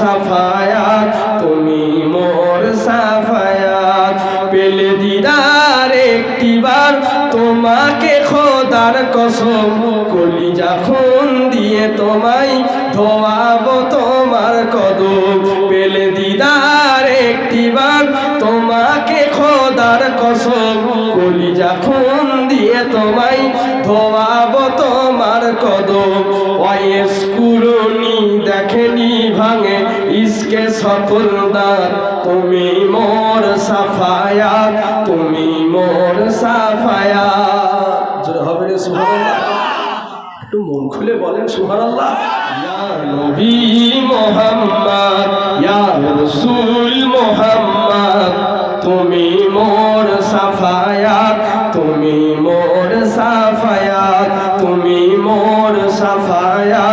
সাফায়াত, তুমি মোর সাফায়াত। পেলে দিদার একটিবার তোমাকে খোদার কসম কলি যখন দিয়ে তোমায় ধোয়াব তোমার কদম। পেলে দিদার একটিবার তোমাকে খোদার কসম কলি যখন দিয়ে তোমায় ধোয়াব ইসকে সকল দাঁত তুমি মোর সাফায়াত, তুমি মোর সাফায়াত। জোরে হবে রে একটু মন খুলে বলেন, সুবহানাল্লাহ। ইয়া নবী মোহাম্মদ, ইয়া রাসূল মোহাম্মদ, তুমি মোর সাফায়াত, তুমি মোর সাফায়াত, তুমি মোর সাফায়াত।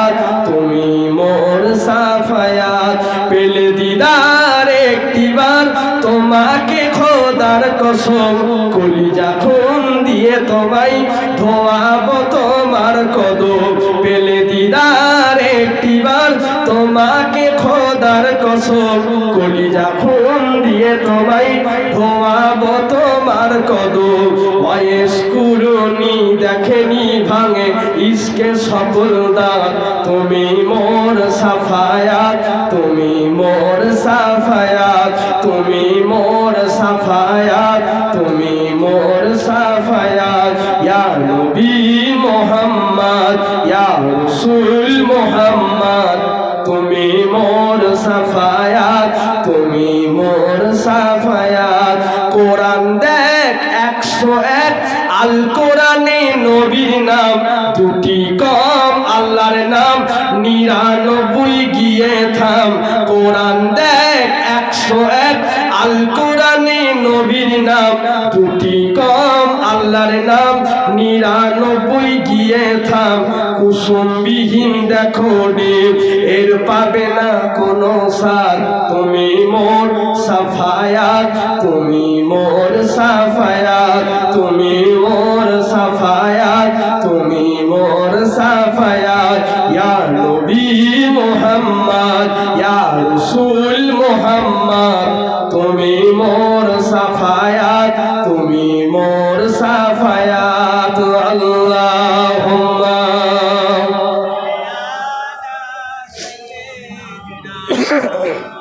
তোমাকে খোদার কসম কলি যখন দিয়ে তোমায় ধোয়াব তোমার কদম। পেলে দিদার একটিবার তোমাকে খোদার কসম কলি যখন দিয়ে তোমায় ধোয়াব তোমার কদম। বয়স কুরুনি দেখেনি ভাঙে ইসকে সকল দাঁত তুমি মোর সাফায়াত, তুমি মোর ইয়া রাসূল মোহাম্মদ, তুমি মোর সাফায়াত, তুমি মোর সাফায়াত। কোরআন দেখ, একশো এক আল কোরআনে নবীর নাম, দুটি কম, আল্লাহর নাম, নিরানব্বই গিয়ে থাম। কোরআন দেখ, একশো এক আল কোরআনে নবীর নাম, দুটি কম, আল্লাহর নাম থাম কুসুমবিহীন দেখো এর পাবে না কোনো সার। তুমি মোর সাফায়াত, তুমি মোর সাফায়াত, তুমি মোর সাফায়াত, তুমি মোর সাফায়াত। ইয়া নবী মোহাম্মদ, ইয়া রাসূল মোহাম্মদ, তুমি মোর সাফায়াত, তুমি মোর সাফায়াত। আল্লাহুম্মা Oh,